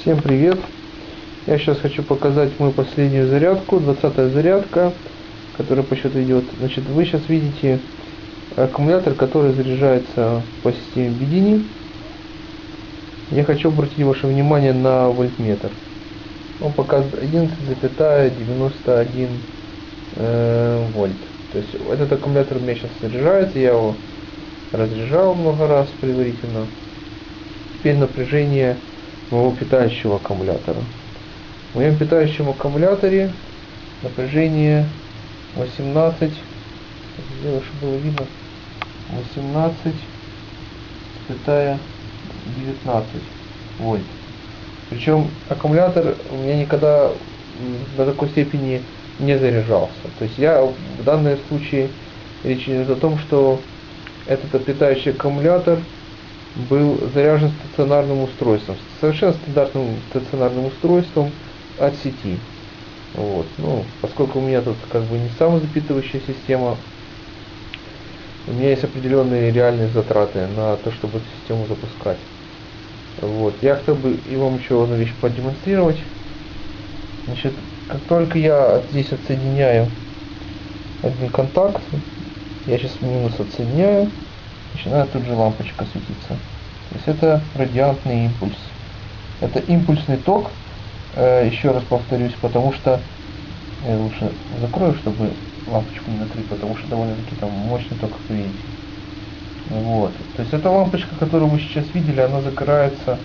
Всем привет! Я сейчас хочу показать мою последнюю зарядку, 20 зарядка, которая по счету идет. Значит, вы сейчас видите аккумулятор, который заряжается по системе Bedini. Я хочу обратить ваше внимание на вольтметр. Он показывает 11,91 э, вольт. То есть этот аккумулятор у меня сейчас заряжается, я его разряжал много раз предварительно. Теперь напряжение моего питающего аккумулятора. В моем питающем аккумуляторе напряжение 18, сделаю, чтобы было видно, 18, питая 19 вольт. Причем аккумулятор у меня никогда до такой степени не заряжался. То есть я в данном случае речь идет о том, что этот питающий аккумулятор был заряжен стационарным устройством, совершенно стандартным стационарным устройством от сети. Вот. Ну, поскольку у меня тут как бы не самозапитывающая система, у меня есть определенные реальные затраты на то, чтобы эту систему запускать. Вот. Я хотел бы и вам еще одну вещь продемонстрировать. Значит, как только я здесь отсоединяю один контакт, я сейчас минус отсоединяю, начинает тут же лампочка светиться. То есть это радиантный импульс. Это импульсный ток, э, еще раз повторюсь, потому что я лучше закрою, чтобы лампочку не накрыть, потому что довольно-таки там мощный ток, как вы видите. Вот. То есть эта лампочка, которую вы сейчас видели, она закрывается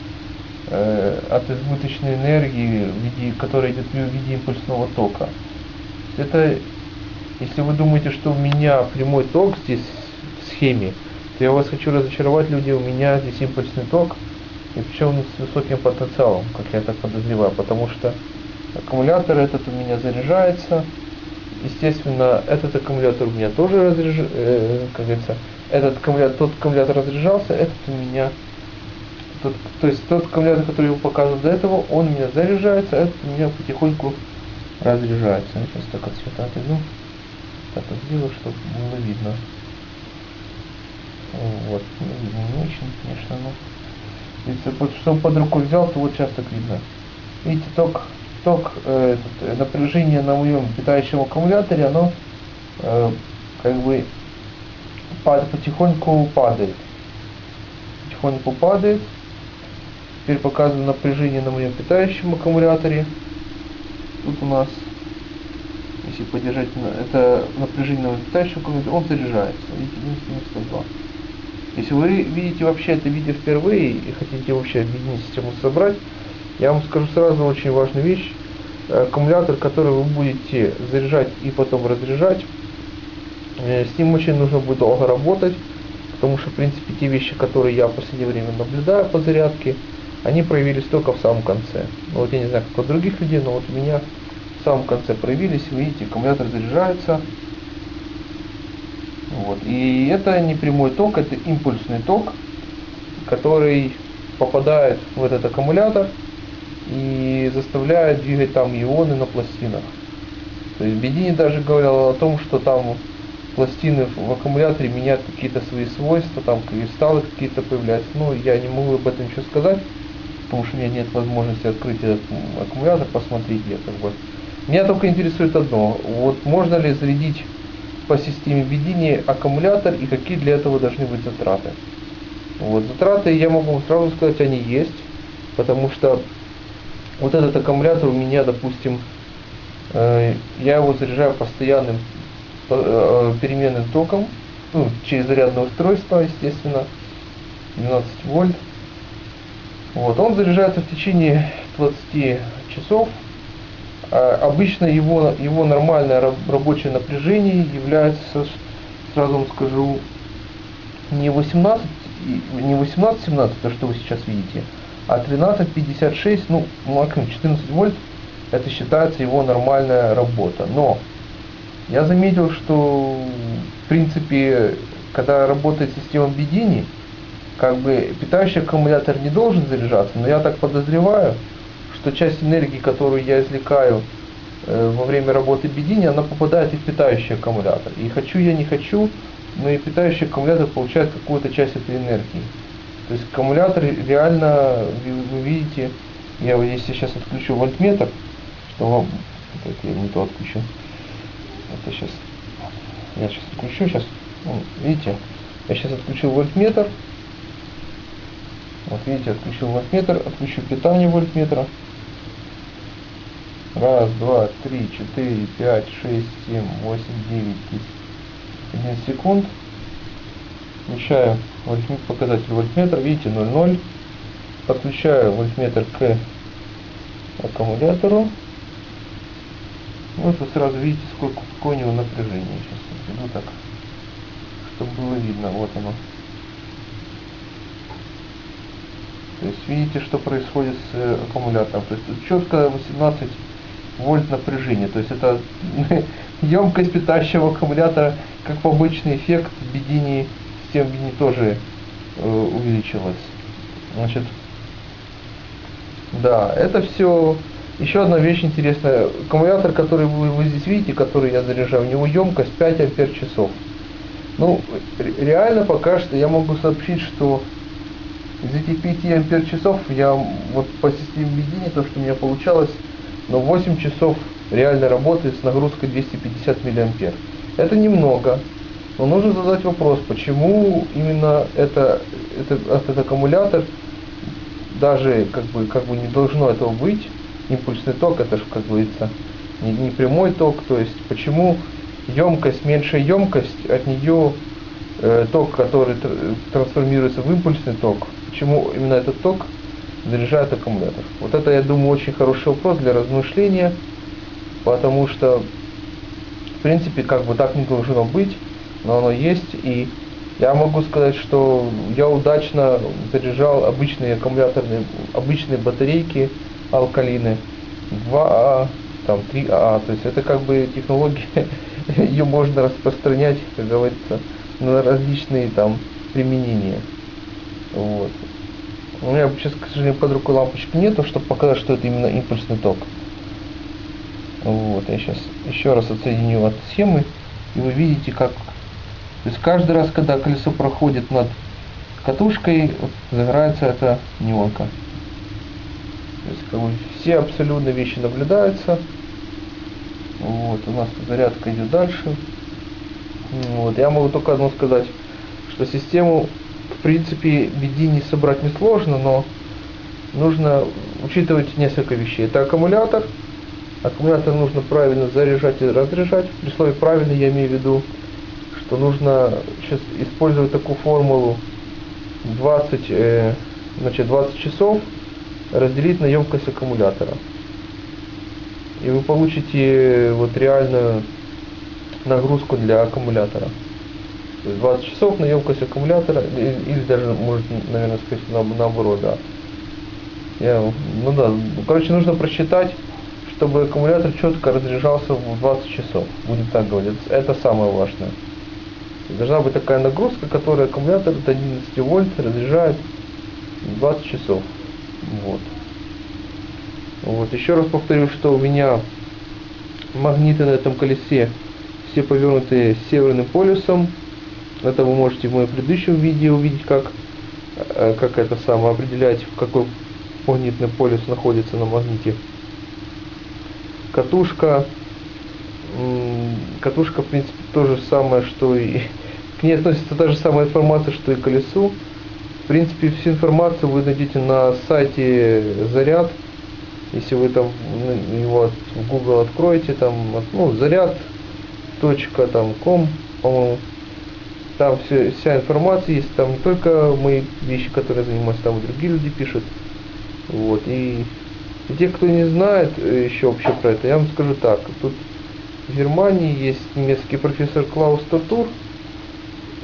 э, от избыточной энергии, в виде, которая идет в виде импульсного тока. Это, если вы думаете, что у меня прямой ток здесь в схеме, я вас хочу разочаровать, люди, у меня здесь импульсный ток, и причем с высоким потенциалом, как я так подозреваю, потому что аккумулятор этот у меня заряжается, естественно, этот аккумулятор у меня тоже разряжается, э, как говорится, этот аккумулятор, тот аккумулятор разряжался, этот у меня, тот, то есть тот аккумулятор, который я показывал до этого, он у меня заряжается, этот у меня потихоньку разряжается. Я сейчас так от света отойду, так вот сделаю, чтобы было видно. Вот, ну, не очень, конечно, но если вот, чтобы под рукой взял, то вот сейчас так видно. Видите, ток, ток э, этот, напряжение на моем питающем аккумуляторе, оно э, как бы пад, потихоньку падает. Потихоньку падает. Теперь показываю напряжение на моем питающем аккумуляторе. Тут у нас, если подержать, это напряжение на моем питающем аккумуляторе, он заряжается. Видите, 102. Если вы видите вообще это видео впервые и хотите вообще бизнес-систему собрать, я вам скажу сразу очень важную вещь. Аккумулятор, который вы будете заряжать и потом разряжать, э, с ним очень нужно будет долго работать, потому что, в принципе, те вещи, которые я в последнее время наблюдаю по зарядке, они проявились только в самом конце. Ну, вот я не знаю, как у других людей, но вот у меня в самом конце проявились. Видите, аккумулятор заряжается, вот. И это не прямой ток, это импульсный ток, который попадает в этот аккумулятор и заставляет двигать там ионы на пластинах. То есть Бедини даже говорил о том, что там пластины в аккумуляторе меняют какие-то свои свойства, там кристаллы какие-то появляются. Но я не могу об этом ничего сказать, потому что у меня нет возможности открыть этот аккумулятор, посмотреть я как бы. Меня только интересует одно, вот можно ли зарядить по системе ведения аккумулятор и какие для этого должны быть затраты. Вот, затраты, я могу сразу сказать, они есть, потому что вот этот аккумулятор у меня, допустим, э, я его заряжаю постоянным э, переменным током, ну, через зарядное устройство, естественно, 12 вольт. Вот, он заряжается в течение 20 часов, обычно его, его нормальное рабочее напряжение является, сразу вам скажу, не 18, не 18-17, то, что вы сейчас видите, а 13-56, ну, максимум 14 вольт, это считается его нормальная работа. Но я заметил, что в принципе, когда работает система Bedini, как бы питающий аккумулятор не должен заряжаться, но я так подозреваю, что часть энергии, которую я извлекаю э, во время работы бедини, она попадает и в питающий аккумулятор. И хочу я не хочу, но и питающий аккумулятор получает какую-то часть этой энергии. То есть аккумулятор реально, вы, вы видите, Я вот если сейчас отключу вольтметр, что вам... Так, я не то отключу. Это сейчас... Я сейчас отключу, сейчас... Видите? Я сейчас отключил вольтметр. Вот видите, отключил вольтметр, отключу питание вольтметра. Раз, два, три, четыре, пять, шесть, семь, восемь, девять, десять. Один секунд. Включаю показатель вольтметра. Видите, 0,0. Подключаю вольтметр к аккумулятору. Вот вы сразу видите, сколько у него напряжение. Сейчас иду так, чтобы было видно. Вот оно. То есть видите, что происходит с э, аккумулятором. То есть четко 18 вольт напряжения. То есть это емкость питающего аккумулятора как побочный эффект введения систем введения тоже э, увеличилась. Значит, да, это все. Еще одна вещь интересная. Аккумулятор, который вы, вы здесь видите, который я заряжаю, у него емкость 5 ампер часов. Ну, реально пока что я могу сообщить, что из этих 5 ампер часов я вот по системе введения, то, что у меня получалось, но 8 часов реальной работы с нагрузкой 250 миллиампер. Это немного, но нужно задать вопрос, почему именно это, это, этот аккумулятор, даже как бы, как бы не должно этого быть, импульсный ток, это же, как говорится, не, не прямой ток, то есть почему емкость, меньшая емкость, от нее э, ток, который трансформируется в импульсный ток, почему именно этот ток заряжает аккумулятор. Вот это, я думаю, очень хороший вопрос для размышления, потому что, в принципе, как бы так не должно быть, но оно есть, и я могу сказать, что я удачно заряжал обычные аккумуляторные, обычные батарейки алкалины 2А, там 3А, то есть это как бы технология, ее можно распространять, как говорится, на различные там применения. Вот. У меня сейчас, к сожалению, под рукой лампочки нету, чтобы показать, что это именно импульсный ток. Вот, я сейчас еще раз отсоединю от схемы, и вы видите, как... То есть каждый раз, когда колесо проходит над катушкой, вот, загорается эта неонка. То есть как бы, все абсолютно вещи наблюдаются. Вот, у нас зарядка идет дальше. Вот, я могу только одно сказать, что систему принципе BD не собрать несложно, но нужно учитывать несколько вещей. Это аккумулятор. Аккумулятор нужно правильно заряжать и разряжать. При слове правильно я имею в виду, что нужно сейчас использовать такую формулу 20, э, значит, 20 часов разделить на емкость аккумулятора. И вы получите вот реальную нагрузку для аккумулятора. 20 часов на емкость аккумулятора, или даже, может, наверное, сказать, на, наоборот, да. Я, ну да, короче, нужно просчитать, чтобы аккумулятор четко разряжался в 20 часов, будем так говорить, это самое важное. Должна быть такая нагрузка, которая аккумулятор до 11 вольт разряжает 20 часов. Вот. Вот. Еще раз повторю, что у меня магниты на этом колесе все повернуты северным полюсом. Это вы можете в моем предыдущем видео увидеть, как, э, как это самое определять, в какой магнитный полюс находится на магните. Катушка, катушка, в принципе, то же самое, что и к ней относится та же самая информация, что и колесу. В принципе, всю информацию вы найдете на сайте Заряд. Если вы там ну, его в Google откроете, там, ну, заряд точка там ком, по-моему, там все, вся информация есть, там не только мои вещи, которые занимаюсь, там и другие люди пишут. Вот. И, те, кто не знает э, еще вообще про это, я вам скажу так. Тут в Германии есть немецкий профессор Клаус Тортур.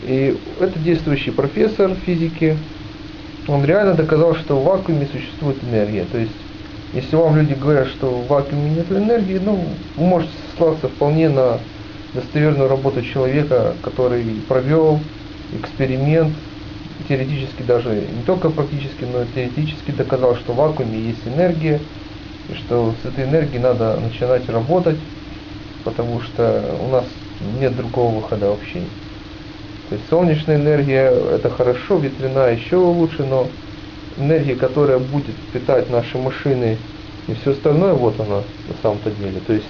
И это действующий профессор физики. Он реально доказал, что в вакууме существует энергия. То есть, если вам люди говорят, что в вакууме нет энергии, ну, вы можете сослаться вполне на достоверную работу человека, который провел эксперимент, теоретически даже, не только практически, но и теоретически доказал, что в вакууме есть энергия, и что с этой энергией надо начинать работать, потому что у нас нет другого выхода вообще. То есть солнечная энергия это хорошо, ветряная еще лучше, но энергии, которая будет питать наши машины и все остальное, вот она на самом-то деле. То есть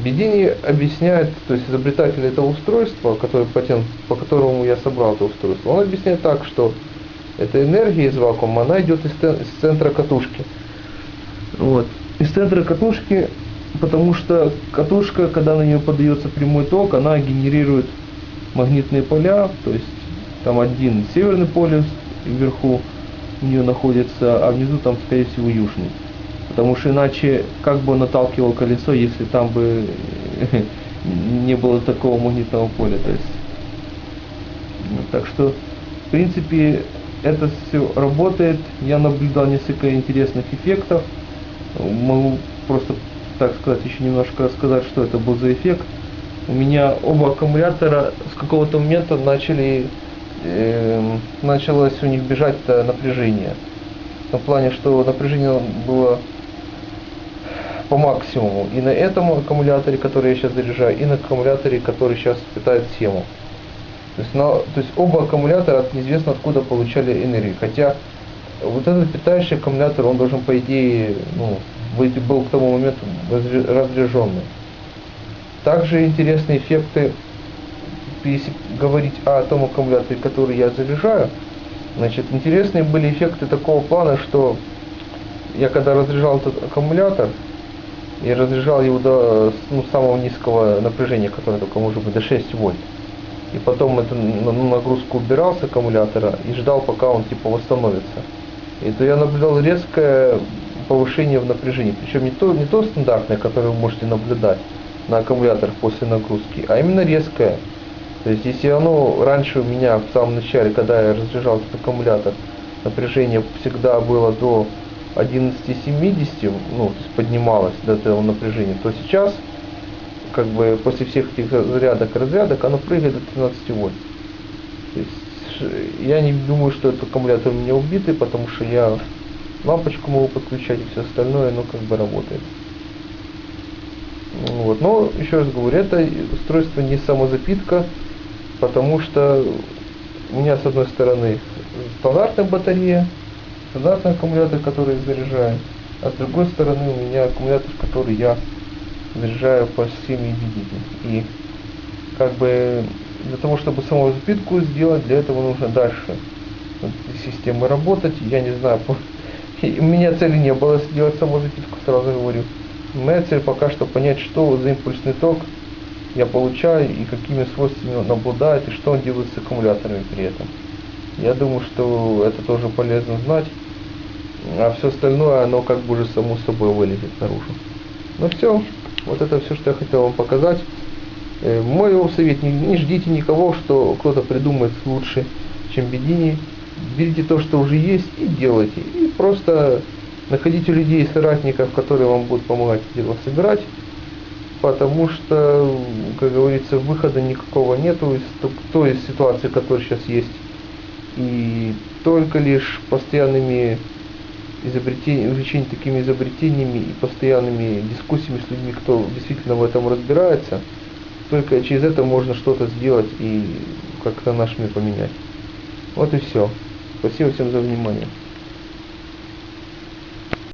Бедини объясняет, то есть изобретатель этого устройства, который патент, по которому я собрал это устройство, он объясняет так, что эта энергия из вакуума, она идет из, из центра катушки. Вот. Из центра катушки, потому что катушка, когда на нее подается прямой ток, она генерирует магнитные поля, то есть там один северный полюс вверху у нее находится, а внизу там, скорее всего, южный. Потому что иначе как бы он наталкивал колесо, если там бы не было такого магнитного поля. То есть, так что, в принципе, это все работает. Я наблюдал несколько интересных эффектов. Могу просто, так сказать, еще немножко рассказать, что это был за эффект. У меня оба аккумулятора с какого-то момента начали, э, началось у них бежать напряжение. В том плане, что напряжение было по максимуму и на этом аккумуляторе, который я сейчас заряжаю, и на аккумуляторе, который сейчас питает схему. То есть, но, то есть оба аккумулятора неизвестно откуда получали энергию. Хотя вот этот питающий аккумулятор, он должен по идее, ну, быть, был к тому моменту разряженный. Также интересные эффекты, если говорить о том аккумуляторе, который я заряжаю, значит, интересные были эффекты такого плана, что я когда разряжал этот аккумулятор, и разряжал его до ну, самого низкого напряжения, которое только может быть до 6 вольт. И потом эту нагрузку убирал с аккумулятора и ждал, пока он типа восстановится. И то я наблюдал резкое повышение в напряжении. Причем не то, не то стандартное, которое вы можете наблюдать на аккумуляторах после нагрузки, а именно резкое. То есть если оно раньше у меня в самом начале, когда я разряжал этот аккумулятор, напряжение всегда было до 11,70, ну, то есть поднималось до этого напряжения, то сейчас, как бы после всех этих зарядок и разрядок, оно прыгает до 13 вольт. То есть я не думаю, что этот аккумулятор у меня убитый, потому что я лампочку могу подключать и все остальное, оно как бы работает. Вот. Но, еще раз говорю, это устройство не самозапитка, потому что у меня с одной стороны стандартная батарея, стандартный аккумулятор, который заряжаю, а с другой стороны у меня аккумулятор, который я заряжаю по схеме EDD. И как бы для того, чтобы саму запитку сделать, для этого нужно дальше системы работать. Я не знаю, у меня цели не было сделать саму запитку, сразу говорю. Моя цель пока что понять, что за импульсный ток я получаю и какими свойствами он обладает, и что он делает с аккумуляторами при этом. Я думаю, что это тоже полезно знать а все остальное, оно как бы уже само собой вылезет наружу. Ну все, вот это все, что я хотел вам показать. Э, мой совет, не, не ждите никого, что кто-то придумает лучше, чем Бедини. Берите то, что уже есть и делайте. И просто находите людей, соратников, которые вам будут помогать дело собирать. Потому что, как говорится, выхода никакого нету из той ситуации, которая сейчас есть. И только лишь постоянными изобретение, увлечение такими изобретениями и постоянными дискуссиями с людьми, кто действительно в этом разбирается, только через это можно что-то сделать и как-то наш мир поменять. Вот и все. Спасибо всем за внимание.